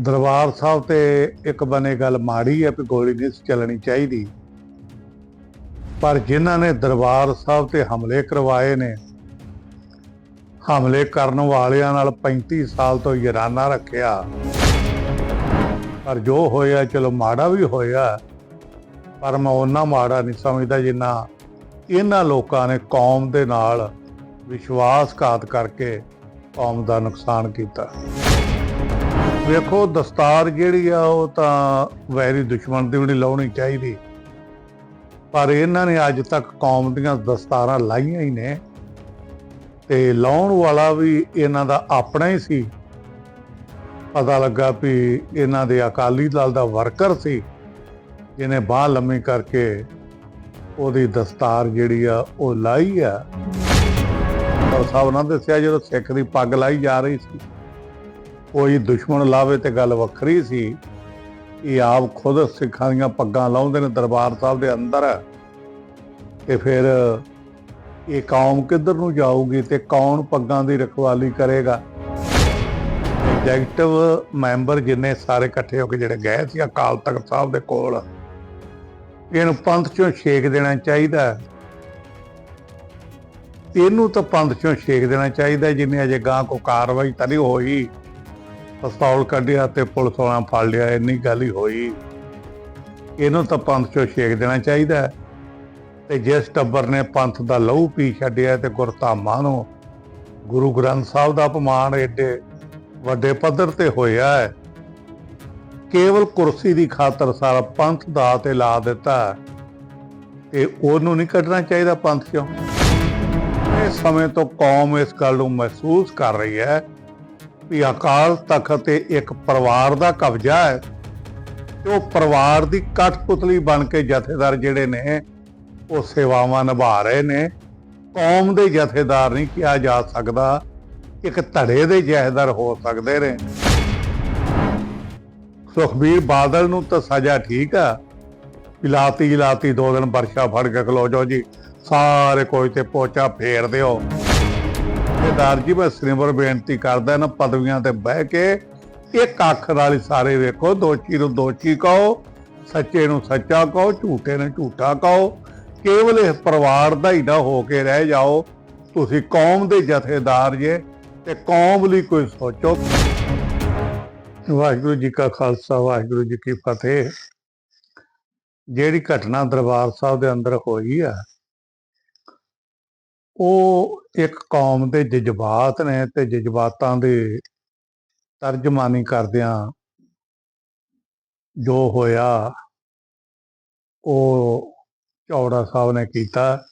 ਦਰਬਾਰ ਸਾਹਿਬ ਤੇ ਇੱਕ ਬਨੇ ਗੱਲ ਮਾੜੀ ਹੈ ਕਿ ਗੋਲੀ ਨਹੀਂ ਚੱਲਣੀ ਚਾਹੀਦੀ। ਪਰ ਜਿਨ੍ਹਾਂ ਨੇ ਦਰਬਾਰ ਸਾਹਿਬ ਤੇ ਹਮਲੇ ਕਰਵਾਏ ਨੇ, ਹਮਲੇ ਕਰਨ ਵਾਲਿਆਂ ਨਾਲ 35 ਸਾਲ ਤੋਂ ਯਰਾਨਾ ਰੱਖਿਆ। ਪਰ ਜੋ ਹੋਇਆ, ਚਲੋ ਮਾੜਾ ਵੀ ਹੋਇਆ, ਪਰ ਮੈਂ ਉਹਨਾਂ ਮਾੜਾ ਨਹੀਂ ਸਮਝਦਾ ਜਿੰਨਾ ਇਹਨਾਂ ਲੋਕਾਂ ਨੇ ਕੌਮ ਦੇ ਨਾਲ ਵਿਸ਼ਵਾਸਘਾਤ ਕਰਕੇ ਕੌਮ ਦਾ ਨੁਕਸਾਨ ਕੀਤਾ। ਵੇਖੋ, ਦਸਤਾਰ ਜਿਹੜੀ ਆ, ਉਹ ਤਾਂ ਵੈਰੀ ਦੁਸ਼ਮਣ ਦੀ ਵੀ ਨਹੀਂ ਲਾਉਣੀ ਚਾਹੀਦੀ। ਪਰ ਇਹਨਾਂ ਨੇ ਅੱਜ ਤੱਕ ਕੌਮ ਦੀਆਂ ਦਸਤਾਰਾਂ ਲਾਈਆਂ ਹੀ ਨੇ। ਤੇ ਲਾਉਣ ਵਾਲਾ ਵੀ ਇਹਨਾਂ ਦਾ ਆਪਣਾ ਹੀ ਸੀ। ਪਤਾ ਲੱਗਾ ਵੀ ਇਹਨਾਂ ਦੇ ਅਕਾਲੀ ਦਲ ਦਾ ਵਰਕਰ ਸੀ, ਜਿਹਨੇ ਬਾਹ ਲੰਮੀ ਕਰਕੇ ਉਹਦੀ ਦਸਤਾਰ ਜਿਹੜੀ ਆ, ਉਹ ਲਾਈ ਆ। ਪਰ ਸਾਹਿਬ ਨੇ ਦੱਸਿਆ ਜਦੋਂ ਸਿੱਖ ਦੀ ਪੱਗ ਲਾਈ ਜਾ ਰਹੀ ਸੀ। ਕੋਈ ਦੁਸ਼ਮਣ ਲਾਵੇ ਤੇ ਗੱਲ ਵੱਖਰੀ ਸੀ। ਇਹ ਆਪ ਖੁਦ ਸਿੱਖਾਂ ਦੀਆਂ ਪੱਗਾਂ ਲਾਉਂਦੇ ਨੇ ਦਰਬਾਰ ਸਾਹਿਬ ਦੇ ਅੰਦਰ। ਤੇ ਫਿਰ ਇਹ ਕੌਮ ਕਿੱਧਰ ਨੂੰ ਜਾਊਗੀ ਤੇ ਕੌਣ ਪੱਗਾਂ ਦੀ ਰਖਵਾਲੀ ਕਰੇਗਾ? ਐਗਜ਼ੈਕਟਿਵ ਮੈਂਬਰ ਜਿੰਨੇ ਸਾਰੇ ਇਕੱਠੇ ਹੋ ਕੇ ਜਿਹੜੇ ਗਏ ਸੀ ਅਕਾਲ ਤਖਤ ਸਾਹਿਬ ਦੇ ਕੋਲ, ਇਹਨੂੰ ਪੰਥ ਚੋਂ ਛੇਕ ਦੇਣਾ ਚਾਹੀਦਾ। ਇਹਨੂੰ ਤਾਂ ਪੰਥ ਚੋਂ ਛੇਕ ਦੇਣਾ ਚਾਹੀਦਾ, ਜਿੰਨੇ ਅਜੇ ਗਾਂ ਕੋ ਕਾਰਵਾਈ ਤਾਂ ਨਹੀਂ ਹੋਈ। ਪਿਸਤੌਲ ਕੱਢਿਆ ਤੇ ਪੁਲਿਸ ਵਾਲਾ ਫੜ ਲਿਆ, ਇੰਨੀ ਗੱਲ ਹੀ ਹੋਈ। ਇਹਨੂੰ ਤਾਂ ਪੰਥ ਚੋਂ ਛੇਕ ਦੇਣਾ ਚਾਹੀਦਾ ਤੇ ਜਿਸ ਟੱਬਰ ਨੇ ਪੰਥ ਦਾ ਲਹੂ ਪੀ ਛੱਡਿਆ ਤੇ ਗੁਰਧਾਮਾਂ ਨੂੰ, ਗੁਰੂ ਗ੍ਰੰਥ ਸਾਹਿਬ ਦਾ ਅਪਮਾਨ ਏਡੇ ਵੱਡੇ ਪੱਧਰ ਤੇ ਹੋਇਆ ਹੈ। ਕੇਵਲ ਕੁਰਸੀ ਦੀ ਖਾਤਰ ਸਾਰਾ ਪੰਥ ਦਾ ਤੇ ਲਾ ਦਿੱਤਾ ਤੇ ਉਹਨੂੰ ਨਹੀਂ ਕੱਢਣਾ ਚਾਹੀਦਾ ਪੰਥ ਚੋਂ। ਇਸ ਸਮੇਂ ਤੋਂ ਕੌਮ ਇਸ ਗੱਲ ਨੂੰ ਮਹਿਸੂਸ ਕਰ ਰਹੀ ਹੈ ਵੀ ਅਕਾਲ ਤਖਤ ਤੇ ਇੱਕ ਪਰਿਵਾਰ ਦਾ ਕਬਜ਼ਾ ਹੈ ਤੇ ਉਹ ਪਰਿਵਾਰ ਦੀ ਕਠਪੁਤਲੀ ਬਣ ਕੇ ਜਥੇਦਾਰ ਜਿਹੜੇ ਨੇ, ਉਹ ਸੇਵਾਵਾਂ ਨਿਭਾ ਰਹੇ ਨੇ। ਕੌਮ ਦੇ ਜਥੇਦਾਰ ਨਹੀਂ ਕਿਹਾ ਜਾ ਸਕਦਾ, ਇੱਕ ਧੜੇ ਦੇ ਜਥੇਦਾਰ ਹੋ ਸਕਦੇ ਨੇ। ਸੁਖਬੀਰ ਬਾਦਲ ਨੂੰ ਤਾਂ ਸਜ਼ਾ ਠੀਕ ਆ। ਪਿਲਾਤੀ ਲਾਤੀ ਦੋ ਦਿਨ ਵਰਸ਼ਾ ਫੜ ਕੇ ਖਲੋ ਜਾਓ ਜੀ, ਸਾਰੇ ਕੋਈ ਤੇ ਪੋਚਾ ਫੇਰ ਦਿਓ। ਜਥੇਦਾਰ ਜੀ, ਮੈਂ ਸ੍ਰੀਮਰ ਬੇਨਤੀ ਕਰਦਾ ਨਾ ਪਦਵੀਆਂ ਤੇ ਬਹਿ ਕੇ ਇੱਕ ਅੱਖ ਨਾਲ ਸਾਰੇ ਵੇਖੋ, ਦੋਸ਼ੀ ਨੂੰ ਦੋਸ਼ੀ ਕਹੋ, ਸੱਚੇ ਨੂੰ ਸੱਚਾ ਕਹੋ, ਝੂਠੇ ਨੂੰ ਝੂਠਾ ਕਹੋ, ਕੇਵਲ ਇਹ ਪਰਿਵਾਰ ਦਾ ਹੀ ਨਾ ਹੋ ਕੇ ਰਹਿ ਜਾਓ। ਤੁਸੀਂ ਕੌਮ ਦੇ ਜਥੇਦਾਰ ਜੇ ਤੇ ਕੌਮ ਲਈ ਕੋਈ ਸੋਚੋ। ਵਾਹਿਗੁਰੂ ਜੀ ਕਾ ਖਾਲਸਾ, ਵਾਹਿਗੁਰੂ ਜੀ ਕੀ ਫਤਿਹ। ਜਿਹੜੀ ਘਟਨਾ ਦਰਬਾਰ ਸਾਹਿਬ ਦੇ ਅੰਦਰ ਹੋਈ ਆ, ਉਹ ਇੱਕ ਕੌਮ ਦੇ ਜਜ਼ਬਾਤ ਨੇ ਤੇ ਜਜ਼ਬਾਤਾਂ ਦੇ ਤਰਜਮਾਨੀ ਕਰਦਿਆਂ ਜੋ ਹੋਇਆ, ਉਹ ਚੌੜਾ ਸਾਹਿਬ ਨੇ ਕੀਤਾ।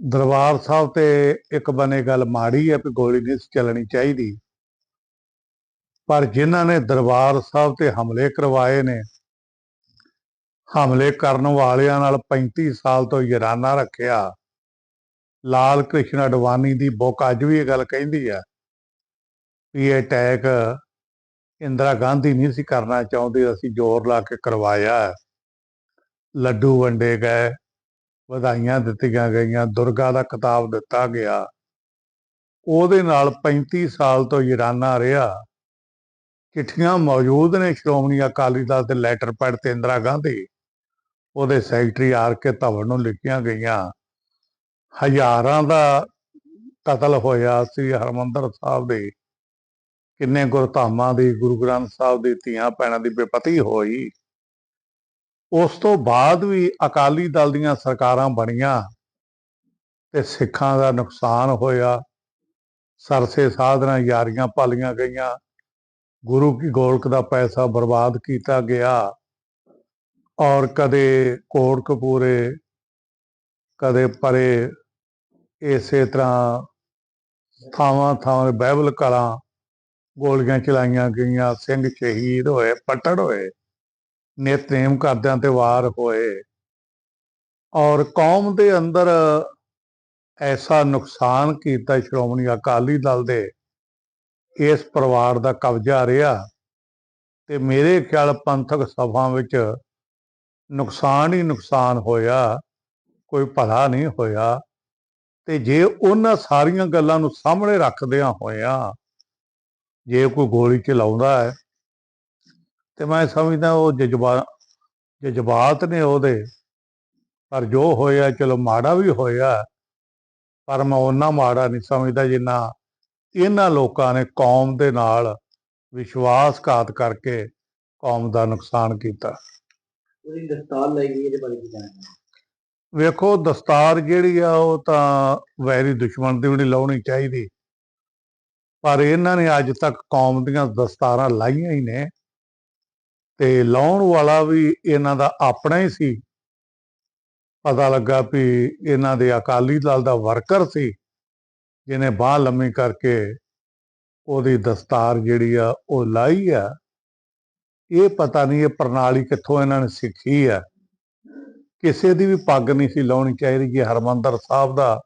ਦਰਬਾਰ ਸਾਹਿਬ ਤੇ ਇੱਕ ਬਨੇ ਗੱਲ ਮਾੜੀ ਹੈ ਕਿ ਗੋਲੀ ਨਹੀਂ ਚੱਲਣੀ ਚਾਹੀਦੀ। ਪਰ ਜਿਨ੍ਹਾਂ ਨੇ ਦਰਬਾਰ ਸਾਹਿਬ ਤੇ ਹਮਲੇ ਕਰਵਾਏ ਨੇ, ਹਮਲੇ ਕਰਨ ਵਾਲਿਆਂ ਨਾਲ 35 ਸਾਲ ਤੋਂ ਯਰਾਨਾ ਰੱਖਿਆ। ਲਾਲ ਕ੍ਰਿਸ਼ਨ ਅਡਵਾਨੀ ਦੀ ਬੁੱਕ ਅੱਜ ਵੀ ਇਹ ਗੱਲ ਕਹਿੰਦੀ ਆ ਵੀ ਇਹ ਅਟੈਕ ਇੰਦਰਾ ਗਾਂਧੀ ਨਹੀਂ ਸੀ ਕਰਨਾ ਚਾਹੁੰਦੇ, ਅਸੀਂ ਜ਼ੋਰ ਲਾ ਕੇ ਕਰਵਾਇਆ। ਲੱਡੂ ਵੰਡੇ ਗਏ, ਵਧਾਈਆਂ ਦਿੱਤੀਆਂ ਗਈਆਂ, ਦੁਰਗਾ ਦਾ ਕਿਤਾਬ ਦਿੱਤਾ ਗਿਆ। ਉਹਦੇ ਨਾਲ 35 ਸਾਲ ਤੋਂ ਯਰਾਨਾ ਰਿਹਾ। ਚਿੱਠੀਆਂ ਮੌਜੂਦ ਨੇ ਸ਼੍ਰੋਮਣੀ ਅਕਾਲੀ ਦਲ ਦੇ ਲੈਟਰ ਪੈਡ ਤੇ ਇੰਦਰਾ ਗਾਂਧੀ। ਉਹਦੇ ਸੈਕਟਰੀ ਆਰ ਕੇ ਧਵਨ ਨੂੰ ਲਿਖੀਆਂ ਗਈਆਂ। ਹਜ਼ਾਰਾਂ ਦਾ ਕਤਲ ਹੋਇਆ ਸੀ ਹਰਮੰਦਰ ਸਾਹਿਬ ਦੇ। ਕਿੰਨੇ ਗੁਰਧਾਮਾਂ ਦੀ, ਗੁਰੂ ਗ੍ਰੰਥ ਸਾਹਿਬ ਦੀ ਧੀਆਂ ਭੈਣਾਂ ਦੀ ਬੇਪਤੀ ਹੋਈ। ਉਸ ਤੋਂ ਬਾਅਦ ਵੀ ਅਕਾਲੀ ਦਲ ਦੀਆਂ ਸਰਕਾਰਾਂ ਬਣੀਆਂ ਤੇ ਸਿੱਖਾਂ ਦਾ ਨੁਕਸਾਨ ਹੋਇਆ। ਸਰਸੇ ਸਾਧਨਾ ਯਾਰੀਆਂ ਪਾਲੀਆਂ ਗਈਆਂ। ਗੁਰੂ ਕੀ ਗੋਲਕ ਦਾ ਪੈਸਾ ਬਰਬਾਦ ਕੀਤਾ ਗਿਆ। ਔਰ ਕਦੇ ਕੋਟਕਪੂਰੇ, ਕਦੇ ਪਰੇ ਇਸੇ ਤਰ੍ਹਾਂ ਥਾਵਾਂ ਥਾਵਾਂ ਬਾਈਬਲ ਕਲਾਂ ਗੋਲੀਆਂ ਚਲਾਈਆਂ ਗਈਆਂ, ਸਿੰਘ ਸ਼ਹੀਦ ਹੋਏ, ਪਟੜ ਹੋਏ, ਨਿਤਨੇਮ ਕਰਦਿਆਂ ਤੇ ਵਾਰ ਹੋਏ। ਔਰ ਕੌਮ ਦੇ ਅੰਦਰ ਐਸਾ ਨੁਕਸਾਨ ਕੀਤਾ ਸ਼੍ਰੋਮਣੀ ਅਕਾਲੀ ਦਲ ਦੇ, ਇਸ ਪਰਿਵਾਰ ਦਾ ਕਬਜ਼ਾ ਰਿਹਾ। ਤੇ ਮੇਰੇ ਖਿਆਲ ਪੰਥਕ ਸਭਾ ਵਿੱਚ ਨੁਕਸਾਨ ਹੀ ਨੁਕਸਾਨ ਹੋਇਆ, ਕੋਈ ਭਲਾ ਨਹੀਂ ਹੋਇਆ। ਤੇ ਜੇ ਉਹਨਾਂ ਸਾਰੀਆਂ ਗੱਲਾਂ ਨੂੰ ਸਾਹਮਣੇ ਰੱਖਦਿਆਂ ਹੋਇਆਂ ਜੇ ਕੋਈ ਗੋਲੀ ਚਲਾਉਂਦਾ ਹੈ, ਤੇ ਮੈਂ ਸਮਝਦਾ ਉਹ ਜਜ਼ਬਾ, ਜਜ਼ਬਾਤ ਨੇ ਉਹਦੇ, ਪਰ ਜੋ ਹੋਇਆ, ਚਲੋ ਮਾੜਾ ਵੀ ਹੋਇਆ, ਪਰ ਮੈਂ ਉਹਨਾਂ ਮਾੜਾ ਨਹੀਂ ਸਮਝਦਾ ਜਿੰਨਾ ਇਹਨਾਂ ਲੋਕਾਂ ਨੇ ਕੌਮ ਦੇ ਨਾਲ ਵਿਸ਼ਵਾਸਘਾਤ ਕਰਕੇ ਕੌਮ ਦਾ ਨੁਕਸਾਨ ਕੀਤਾ। ਉਹਦੀ ਦਸਤਾਰ ਲਈ ਗਈ ਇਹਦੇ ਬਾਰੇ ਕੀ ਜਾਣਨਾ ਵੇਖੋ, ਦਸਤਾਰ ਜਿਹੜੀ ਆ, ਉਹ ਤਾਂ ਵੈਰੀ ਦੁਸ਼ਮਣ ਦੀ ਵੀ ਨਹੀਂ ਲਾਉਣੀ ਚਾਹੀਦੀ। ਪਰ ਇਹਨਾਂ ਨੇ ਅੱਜ ਤੱਕ ਕੌਮ ਦੀਆਂ ਦਸਤਾਰਾਂ ਲਾਈਆਂ ਹੀ ਨੇ। ਤੇ ਲਾਉਣ ਵਾਲਾ ਵੀ ਇਹਨਾਂ ਦਾ ਆਪਣਾ ਹੀ ਸੀ। ਪਤਾ ਲੱਗਾ ਵੀ ਇਹਨਾਂ ਦੇ ਅਕਾਲੀ ਦਲ ਦਾ ਵਰਕਰ ਸੀ, ਜਿਹਨੇ ਬਾਹ ਲੰਮੀ ਕਰਕੇ ਉਹਦੀ ਦਸਤਾਰ ਜਿਹੜੀ ਆ, ਉਹ ਲਾਈ ਆ। ਇਹ ਪਤਾ ਨਹੀਂ ਇਹ ਪ੍ਰਣਾਲੀ ਕਿੱਥੋਂ ਇਹਨਾਂ ਨੇ ਸਿੱਖੀ ਆ। ਕਿਸੇ ਦੀ ਵੀ ਪੱਗ ਨਹੀਂ ਸੀ ਲਾਉਣੀ ਚਾਹੀਦੀ ਜੇ ਹਰਮੰਦਰ ਸਾਹਿਬ ਦਾ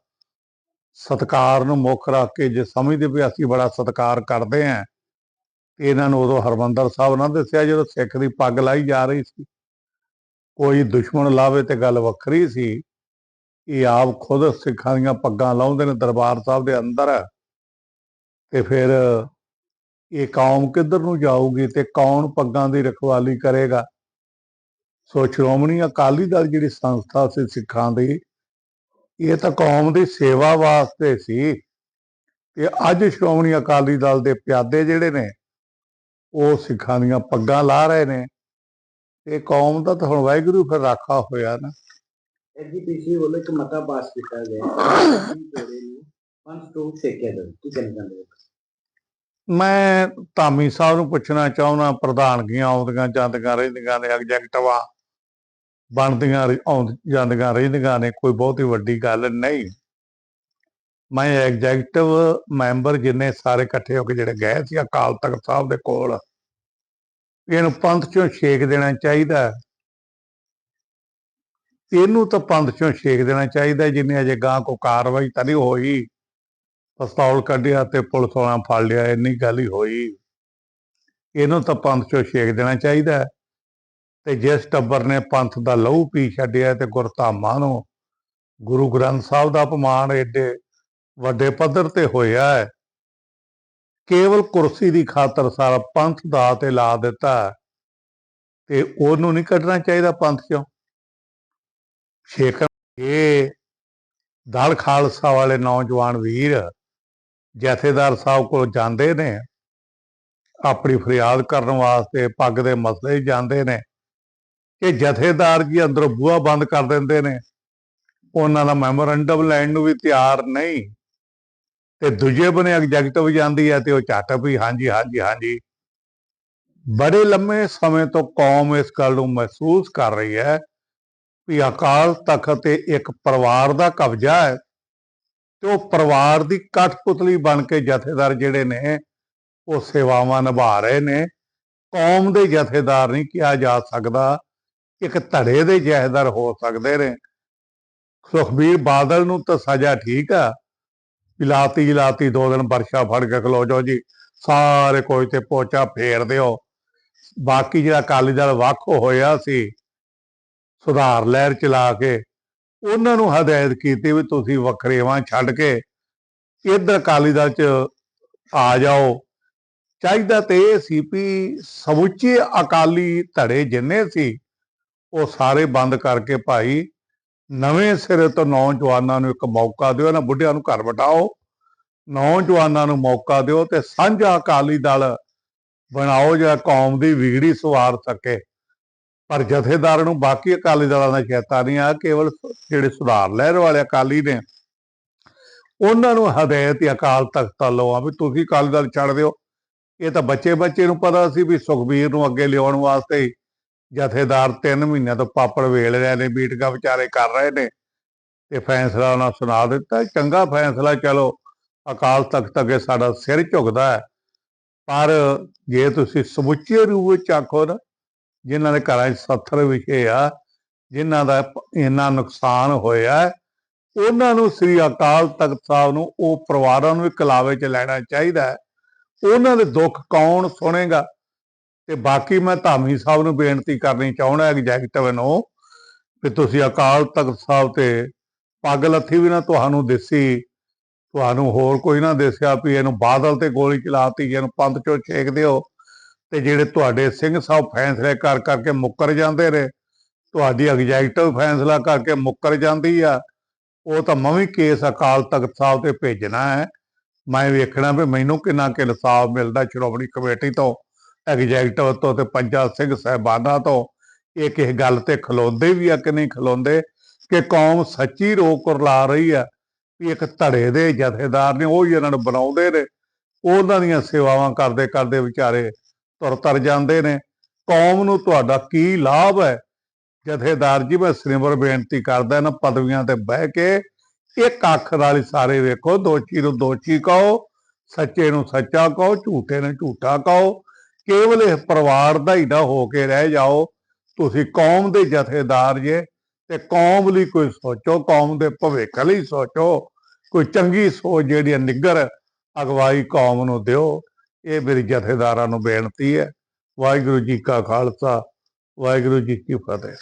ਸਤਕਾਰ ਨੂੰ ਮੁੱਖ ਰੱਖ ਕੇ ਜੇ ਸਮਝਦੇ ਵੀ ਅਸੀਂ ਬੜਾ ਸਤਕਾਰ ਕਰਦੇ ਆਂ ਤੇ ਇਹਨਾਂ ਨੂੰ ਉਦੋਂ ਹਰਮੰਦਰ ਸਾਹਿਬ ਨਾ ਦੱਸਿਆ ਜਦੋਂ ਸਿੱਖ ਦੀ ਪੱਗ ਲਾਈ ਜਾ ਰਹੀ ਸੀ। ਕੋਈ ਦੁਸ਼ਮਣ ਲਾਵੇ ਤੇ ਗੱਲ ਵੱਖਰੀ ਸੀ। ਇਹ ਆਪ ਖੁਦ ਸਿੱਖਾਂ ਦੀਆਂ ਪੱਗਾਂ ਲਾਉਂਦੇ ਨੇ ਦਰਬਾਰ ਸਾਹਿਬ ਦੇ ਅੰਦਰ ਤੇ ਫਿਰ ਇਹ ਕੌਮ ਕਿੱਧਰ ਨੂੰ ਜਾਊਗੀ ਤੇ ਕੌਣ ਪੱਗਾਂ ਦੀ ਰਖਵਾਲੀ ਕਰੇਗਾ? ਸੋ ਸ਼੍ਰੋਮਣੀ ਅਕਾਲੀ ਦਲ ਜਿਹੜੀ ਸੰਸਥਾ ਸੀ ਸਿੱਖਾਂ ਦੀ ਇਹ ਤਾਂ ਕੌਮ ਦੀ ਸੇਵਾ ਵਾਸਤੇ ਸੀ। ਤੇ ਅੱਜ ਸ਼੍ਰੋਮਣੀ ਅਕਾਲੀ ਦਲ ਦੇ ਪਿਆਦੇ ਜਿਹੜੇ ਨੇ ਉਹ ਸਿੱਖਾਂ ਦੀਆਂ ਪੱਗਾਂ ਲਾ ਰਹੇ ਨੇ। ਤੇ ਕੌਮ ਦਾ ਤਾਂ ਹੁਣ ਵਾਹਿਗੁਰੂ ਫਿਰ ਰਾਖਾ ਹੋਇਆ ਨਾ। ਐਜੀਪੀਸੀ ਵੱਲੋਂ ਇੱਕ ਮਤਾ ਪਾਸ ਕੀਤਾ ਗਿਆ। ਪੰਜ ਤੋਂ ਸੇਕਿਆ ਦੋ ਕੀ ਮੈਂ ਧਾਮੀ ਸਾਹਿਬ ਨੂੰ ਪੁੱਛਣਾ ਚਾਹੁੰਦਾ ਪ੍ਰਧਾਨਗੀਆਂ ਆਉਂਦੀਆਂ ਜਾਂਦੀਆਂ ਰਹਿੰਦੀਆਂ ਨੇ ਐਗਜੈਕਟਿਵਾਂ। ਬਣਦੀਆਂ ਰਹਿ- ਜਾਂਦੀਆਂ ਰਹਿੰਦੀਆਂ ਨੇ ਕੋਈ ਬਹੁਤੀ ਵੱਡੀ ਗੱਲ ਨਹੀਂ। ਮੈਂ ਐਗਜੈਕਟਿਵ ਮੈਂਬਰ ਜਿੰਨੇ ਸਾਰੇ ਇਕੱਠੇ ਹੋ ਕੇ ਜਿਹੜੇ ਗਏ ਸੀ ਅਕਾਲ ਤਖਤ ਸਾਹਿਬ ਦੇ ਕੋਲ ਇਹਨੂੰ ਪੰਥ ਚੋਂ ਛੇਕ ਦੇਣਾ ਚਾਹੀਦਾ। ਇਹਨੂੰ ਤਾਂ ਪੰਥ ਚੋਂ ਛੇਕ ਦੇਣਾ ਚਾਹੀਦਾ ਹੈ, ਜਿੰਨੇ ਅਜੇ ਗਾਂ ਕੋ ਕਾਰਵਾਈ ਤਾਂ ਨਹੀਂ ਹੋਈ। ਪਿਸਤੌਲ ਕੱਢਿਆ ਤੇ ਪੁਲਿਸ ਵਾਲਾ ਫੜ ਲਿਆ ਇੰਨੀ ਗੱਲ ਹੀ ਹੋਈ। ਇਹਨੂੰ ਤਾਂ ਪੰਥ ਚੋਂ ਛੇਕ ਦੇਣਾ ਚਾਹੀਦਾ। ਤੇ ਜਿਸ ਟੱਬਰ ਨੇ ਪੰਥ ਦਾ ਲਹੂ ਪੀ ਛੱਡਿਆ ਤੇ ਗੁਰਧਾਮਾਂ ਨੂੰ, ਗੁਰੂ ਗ੍ਰੰਥ ਸਾਹਿਬ ਦਾ ਅਪਮਾਨ ਏਡੇ ਵੱਡੇ ਪੱਧਰ ਤੇ ਹੋਇਆ ਹੈ। ਕੇਵਲ ਕੁਰਸੀ ਦੀ ਖਾਤਰ ਸਾਰਾ ਪੰਥ ਦਾ ਤੇ ਲਾ ਦਿੱਤਾ ਤੇ ਉਹਨੂੰ ਨਹੀਂ ਕੱਢਣਾ ਚਾਹੀਦਾ ਪੰਥ ਚੋਂ। ਛੇਕ ਇਹ ਦਲ ਖਾਲਸਾ ਵਾਲੇ ਨੌਜਵਾਨ ਵੀਰ ਜਥੇਦਾਰ ਸਾਹਿਬ ਕੋਲ ਜਾਂਦੇ ਨੇ, ਆਪਣੀ ਫਰਿਆਦ ਕਰਨ ਵਾਸਤੇ ਪੱਗ ਦੇ ਮਸਲੇ ਜਾਂਦੇ ਨੇ। ਕਿ ਜਥੇਦਾਰ ਜੀ ਅੰਦਰੋਂ ਬੂਹਾ ਬੰਦ ਕਰ ਦਿੰਦੇ ਨੇ। ਉਹਨਾਂ ਦਾ ਮੈਮੋਰੈਂਡਮ ਲੈਣ ਨੂੰ ਵੀ ਤਿਆਰ ਨਹੀਂ। ਤੇ ਦੂਜੇ ਬਨੇ ਐਗਜੈਕਟਿਵ ਜਾਂਦੀ ਹੈ ਤੇ ਉਹ ਝੱਟ ਵੀ ਹਾਂਜੀ ਹਾਂਜੀ ਹਾਂਜੀ। ਬੜੇ ਲੰਮੇ ਸਮੇਂ ਤੋਂ ਕੌਮ ਇਸ ਗੱਲ ਨੂੰ ਮਹਿਸੂਸ ਕਰ ਰਹੀ ਹੈ ਵੀ ਅਕਾਲ ਤਖਤ ਤੇ ਇੱਕ ਪਰਿਵਾਰ ਦਾ ਕਬਜ਼ਾ ਹੈ ਤੇ ਉਹ ਪਰਿਵਾਰ ਦੀ ਕਠਪੁਤਲੀ ਬਣ ਕੇ ਜਥੇਦਾਰ ਜਿਹੜੇ ਨੇ, ਉਹ ਸੇਵਾਵਾਂ ਨਿਭਾ ਰਹੇ ਨੇ। ਕੌਮ ਦੇ ਜਥੇਦਾਰ ਨਹੀਂ ਕਿਹਾ ਜਾ ਸਕਦਾ ਇੱਕ ਧੜੇ ਦੇ ਜਥੇਦਾਰ ਹੋ ਸਕਦੇ ਨੇ। ਸੁਖਬੀਰ ਬਾਦਲ ਨੂੰ ਤਾਂ ਸਜ਼ਾ ਠੀਕ ਆ। ਇਲਾਤੀ ਇਲਾਤੀ ਦੋ ਦਿਨ ਵਰਸ਼ਾ ਫੜ ਕੇ ਖਲੋ ਜਾਓ ਜੀ। ਸਾਰੇ ਕੋਈ ਤੇ ਪੋਚਾ ਫੇਰ ਦਿਓ। ਬਾਕੀ ਜਿਹੜਾ ਅਕਾਲੀ ਦਲ ਵੱਖ ਹੋਇਆ ਸੀ, ਸੁਧਾਰ ਲਹਿਰ ਚਲਾ ਕੇ, ਉਹਨਾਂ ਨੂੰ ਹਦਾਇਤ ਕੀਤੀ ਵੀ ਤੁਸੀਂ ਵੱਖਰੇਵਾਂ ਛੱਡ ਕੇ ਇੱਧਰ ਅਕਾਲੀ ਦਲ ਚ ਆ ਜਾਓ। ਚਾਹੀਦਾ ਤੇ ਇਹ ਸੀ ਵੀ ਸਮੁੱਚੇ ਅਕਾਲੀ ਧੜੇ ਜਿੰਨੇ ਸੀ ਉਹ ਸਾਰੇ ਬੰਦ ਕਰਕੇ ਭਾਈ ਨਵੇਂ ਸਿਰੇ ਤੋਂ ਨੌਜਵਾਨਾਂ ਨੂੰ ਇੱਕ ਮੌਕਾ ਦਿਓ ਨਾ ਬੁੱਢਿਆਂ ਨੂੰ ਘਰ ਵਟਾਓ ਨੌਜਵਾਨਾਂ ਨੂੰ ਮੌਕਾ ਦਿਓ ਤੇ ਸਾਂਝਾ ਅਕਾਲੀ ਦਲ ਬਣਾਓ ਜਿਹੜਾ ਕੌਮ ਦੀ ਵਿਗੜੀ ਸਵਾਰ ਸਕੇ। ਪਰ ਜਥੇਦਾਰ ਨੂੰ ਬਾਕੀ ਅਕਾਲੀ ਦਲਾਂ ਦਾ ਚੇਤਾ ਨਹੀਂ ਆ ਕੇਵਲ ਜਿਹੜੇ ਸੁਧਾਰ ਲਹਿਰ ਵਾਲੇ ਅਕਾਲੀ ਨੇ, ਉਹਨਾਂ ਨੂੰ ਹਦਾਇਤ ਹੀ ਅਕਾਲ ਤਖਤ ਵੱਲੋਂ ਆ ਵੀ ਤੁਸੀਂ ਅਕਾਲੀ ਦਲ ਛੱਡ ਦਿਓ। ਇਹ ਤਾਂ ਬੱਚੇ ਬੱਚੇ ਨੂੰ ਪਤਾ ਸੀ ਵੀ ਸੁਖਬੀਰ ਨੂੰ ਅੱਗੇ ਲਿਆਉਣ ਵਾਸਤੇ ਜਥੇਦਾਰ 3 ਮਹੀਨਿਆਂ ਤੋਂ ਪਾਪੜ ਵੇਲ ਰਹੇ ਨੇ, ਮੀਟਿੰਗਾਂ ਵਿਚਾਰੇ ਕਰ ਰਹੇ ਨੇ ਤੇ ਫੈਸਲਾ ਉਹਨਾਂ ਸੁਣਾ ਦਿੱਤਾ। ਚੰਗਾ ਫੈਸਲਾ, ਚਲੋ, ਅਕਾਲ ਤਖਤ ਅੱਗੇ ਸਾਡਾ ਸਿਰ ਝੁਕਦਾ ਹੈ। ਪਰ ਜੇ ਤੁਸੀਂ ਸਮੁੱਚੇ ਰੂਪ ਵਿੱਚ ਆਖੋ ਨਾ, ਜਿਨ੍ਹਾਂ ਦੇ ਘਰਾਂ 'ਚ ਸੱਥਰ ਵਿਖੇ ਆ, ਜਿਨ੍ਹਾਂ ਦਾ ਇੰਨਾ ਨੁਕਸਾਨ ਹੋਇਆ ਉਹਨਾਂ ਨੂੰ ਸ੍ਰੀ ਅਕਾਲ ਤਖਤ ਸਾਹਿਬ ਨੂੰ ਉਹ ਪਰਿਵਾਰਾਂ ਨੂੰ ਵੀ ਕਲਾਵੇ 'ਚ ਲੈਣਾ ਚਾਹੀਦਾ ਹੈ। ਉਹਨਾਂ ਦੇ ਦੁੱਖ ਕੌਣ ਸੁਣੇਗਾ? ਤੇ ਬਾਕੀ ਮੈਂ ਧਾਮੀ ਸਾਹਿਬ ਨੂੰ ਬੇਨਤੀ ਕਰਨੀ ਚਾਹੁੰਦਾ ਐਗਜੈਕਟਿਵ ਨੂੰ ਕਿ ਤੁਸੀਂ ਅਕਾਲ ਤਖਤ ਸਾਹਿਬ ਤੇ ਪੱਗ ਲੱਥੀ ਵੀ ਨਾ ਤੁਹਾਨੂੰ ਦਿਸੀ, ਤੁਹਾਨੂੰ ਹੋਰ ਕੋਈ ਨਾ ਦੱਸਿਆ ਵੀ ਇਹਨੂੰ ਬਾਦਲ ਤੇ ਗੋਲੀ ਚਲਾਤੀ, ਇਹਨੂੰ ਪੰਥ ਚੋਂ ਛੇਕ ਦਿਓ ਤੇ ਜਿਹੜੇ ਤੁਹਾਡੇ ਸਿੰਘ ਸਾਹਿਬ ਫੈਸਲੇ ਕਰ ਕਰਕੇ ਮੁੱਕਰ ਜਾਂਦੇ ਨੇ, ਤੁਹਾਡੀ ਐਗਜ਼ੈਕਟਿਵ ਫੈਸਲਾ ਕਰਕੇ ਮੁੱਕਰ ਜਾਂਦੀ ਆ, ਉਹ ਤਾਂ ਮੈਂ ਵੀ ਕੇਸ ਅਕਾਲ ਤਖਤ ਸਾਹਿਬ ਤੇ ਭੇਜਣਾ ਹੈ। ਮੈਂ ਵੇਖਣਾ ਵੀ ਮੈਨੂੰ ਕਿੰਨਾ ਕਿ ਇਨਸਾਫ ਮਿਲਦਾ ਸ਼੍ਰੋਮਣੀ ਕਮੇਟੀ ਤੋਂ। ਐਗਜ਼ੈਕਟਿਵ ਤੋਂ ਤੇ ਪੰਜਾ ਸਿੰਘ ਸਾਹਿਬਾਨਾਂ ਤੋਂ ਇਹ ਕਿਸੇ ਗੱਲ ਤੇ ਖਲੋਂਦੇ ਵੀ ਆ ਕਿ ਨਹੀਂ ਖਲੋਂਦੇ ਕਿ ਕੌਮ ਸੱਚੀ ਰੋਕ ਲਾ ਰਹੀ ਆ ਵੀ ਇੱਕ ਧੜੇ ਦੇ ਜਥੇਦਾਰ ਨੇ, ਉਹ ਹੀ ਇਹਨਾਂ ਨੂੰ ਬਣਾਉਂਦੇ ਨੇ। ਉਹਨਾਂ ਦੀਆਂ ਸੇਵਾਵਾਂ ਕਰਦੇ ਕਰਦੇ ਵਿਚਾਰੇ ਤੁਰ ਤਰ ਜਾਂਦੇ ਨੇ। ਕੌਮ ਨੂੰ ਤੁਹਾਡਾ ਕੀ ਲਾਭ ਹੈ? ਜਥੇਦਾਰ ਜੀ, ਮੈਂ ਸਿਮਰ ਬੇਨਤੀ ਕਰਦਾ ਇਹਨਾਂ ਪਦਵੀਆਂ ਤੇ ਬਹਿ ਕੇ ਇੱਕ ਅੱਖ ਨਾਲ ਸਾਰੇ ਵੇਖੋ ਦੋਸ਼ੀ ਨੂੰ ਦੋਸ਼ੀ ਕਹੋ, ਸੱਚੇ ਨੂੰ ਸੱਚਾ ਕਹੋ, ਝੂਠੇ ਨੂੰ ਝੂਠਾ ਕਹੋ। ਕੇਵਲ ਇਹ ਪਰਿਵਾਰ ਦਾ ਹੀ ਨਾ ਹੋ ਕੇ ਰਹਿ ਜਾਓ। ਤੁਸੀਂ ਕੌਮ ਦੇ ਜਥੇਦਾਰ ਜੇ ਤੇ ਕੌਮ ਲਈ ਕੋਈ ਸੋਚੋ, ਕੌਮ ਦੇ ਭਵਿੱਖ ਲਈ ਸੋਚੋ। ਕੋਈ ਚੰਗੀ ਸੋਚ ਜਿਹੜੀ ਹੈ ਨਿੱਗਰ ਅਗਵਾਈ ਕੌਮ ਨੂੰ ਦਿਓ। ਇਹ ਮੇਰੀ ਜਥੇਦਾਰਾਂ ਨੂੰ ਬੇਨਤੀ ਹੈ। ਵਾਹਿਗੁਰੂ ਜੀ ਕਾ ਖਾਲਸਾ, ਵਾਹਿਗੁਰੂ ਜੀ ਕੀ ਫਤਿਹ।